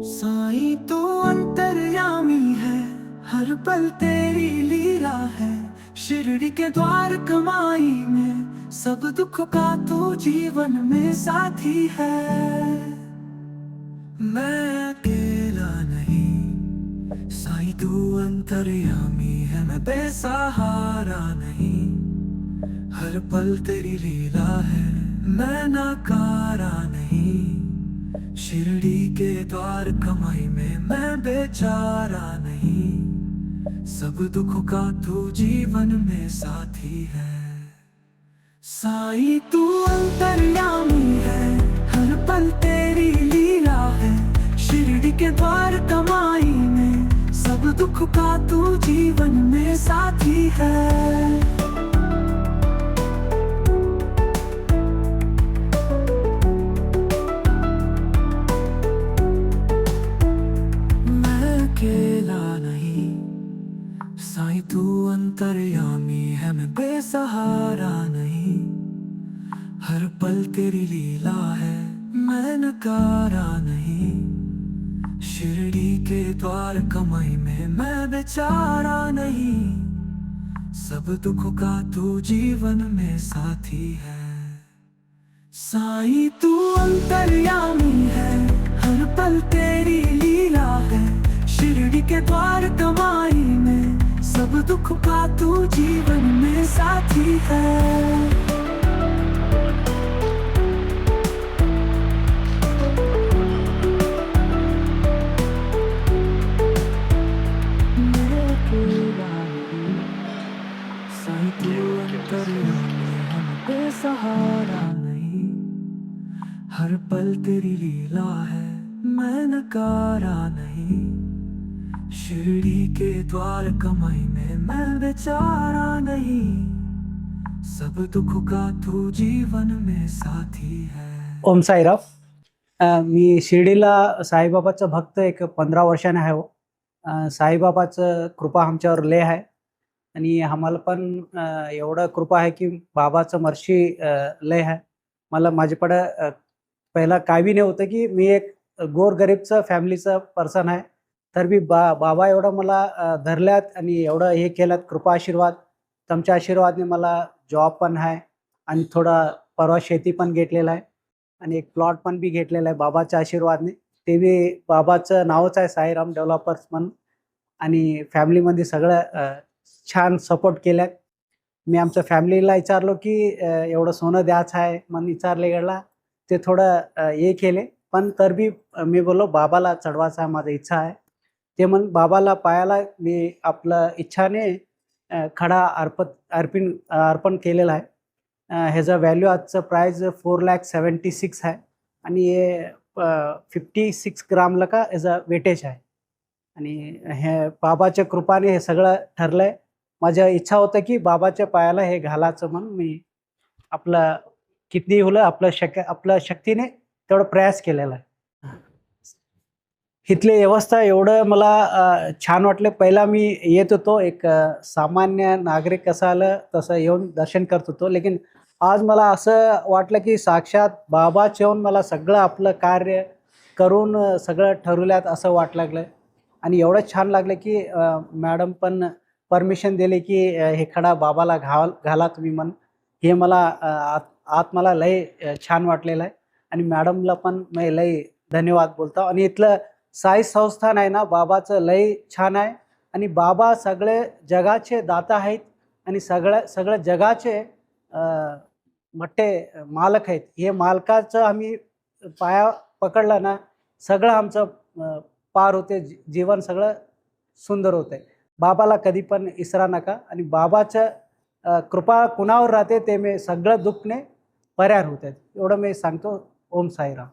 साई तो अंतर्यामी है, हर पल तेरी लीला है। शिरडी के द्वार कमाई में, सब दुख का तू जीवन में साथी है। मैं अकेला नहीं, साई तू अंतर्यामी है, मैं बेसहारा नहीं। हर पल तेरी लीला है, मैं नकारा नहीं। शिरडी के द्वार कमाई में मैं बेचारा नहीं। सब दुख का तू जीवन में साथी है। साई, तू अंतर्यामी है। हर पल तेरी लीला है। शिरडी के द्वार कमाई में। सब दुख का तू जीवन में साथी है। साई, तू अंतर्यामी है, मैं बेसहारा नहीं। हर पल तेरी लीला है, मैं नकारा नहीं। शिरडी के द्वार कमाई में मैं बेचारा नहीं। सब दुख का तू जीवन में साथी है। साई, तू अंतर्यामी है, हर पल तेरी लीला है। शिरडी के द्वार कमाई में सब दुख का तू जीवन में साथी है। बेसहारा नहीं। हर पल तेरी लीला है मैं नकारा नहीं। शिरडी के द्वार कमाई में मैं बेचारा नहीं। सब दुख का तू जीवन में साथी है। ओम साईराव मी शिर्डीला साईबाबाचं भक्त एक पंधरा वर्षाने आहे हो. साईबाबाचं कृपा आमच्यावर लय आहे. आणि आम्हाला पण एवढं कृपा आहे की बाबाचं मर्शी लय आहे. मला माझ्याकडं पहिला काही नाही होतं की मी एक गोरगरीबचं फॅमिलीचं पर्सन आहे. तर मी बा बाबा एवढं मला धरल्यात आणि एवढं हे केल्यात कृपा आशीर्वाद. तुमच्या आशीर्वादने मला जॉब पण आहे आणि थोडा परवा शेती पण घेतलेला आहे आणि एक प्लॉट पण बी घेतलेला आहे बाबाच्या आशीर्वादने. ते बी बाबाचं नावच आहे साईराम डेव्हलपर्स म्हणून आणि फॅमिलीमध्ये सगळं छान सपोर्ट केल्यात. मी आमच्या फॅमिलीला विचारलो की एवढं सोनं द्यायचं आहे म्हणून विचारले गेला ते थोडं हे केले. पण तर बी मी बोललो बाबाला चढवायचा आहे इच्छा आहे. ते म्हण बाबाला पायाला मी आपलं इच्छाने खडा अर्पत अर्पण अर्पण केलेला आहे. ह्याचा व्हॅल्यू आजचं price four lakh seventy six आहे. आणि हे फिफ्टी सिक्स ग्रामला का ह्याचा वेटेज आहे. आणि हे बाबाच्या कृपाने हे सगळं ठरलं आहे माझ्या इच्छा होतं की बाबाच्या पायाला हे घालायचं म्हणून मी आपलं किती होलं आपलं शक्य आपल्या शक्तीने तेवढं प्रयास केलेला आहे. इथली व्यवस्था एवढं मला छान वाटलं. पहिला मी येत होतो एक सामान्य नागरिक कसं आलं तसं येऊन दर्शन करत होतो. लेकिन आज मला असं वाटलं की साक्षात बाबाच येऊन मला सगळं आपलं कार्य करून सगळं ठरवल्यात असं वाट लागलं आणि एवढं छान लागलं की मॅडम पण परमिशन दिले की हे खडा बाबाला घाल घाला तुम्ही म्हण. हे मला आत आत मला लय छान वाटलेलं आहे. आणि मॅडमला पण मी लय धन्यवाद बोलतो. आणि इथलं साई संस्थान आहे ना बाबाचं लय छान आहे. आणि बाबा सगळे जगाचे दाता आहेत आणि सगळ्या सगळ्या जगाचे मठ्ठे मालक आहेत. हे मालकाचं आम्ही पाया पकडला ना सगळं आमचं पार होते. जी- जीवन सगळं सुंदर होते. बाबाला कधी पण इसरा नका. आणि बाबाचं कृपा कुणावर राहते ते मी सगळं दुःखने पर्यार होते. एवढं मी सांगतो. ओम साईराम.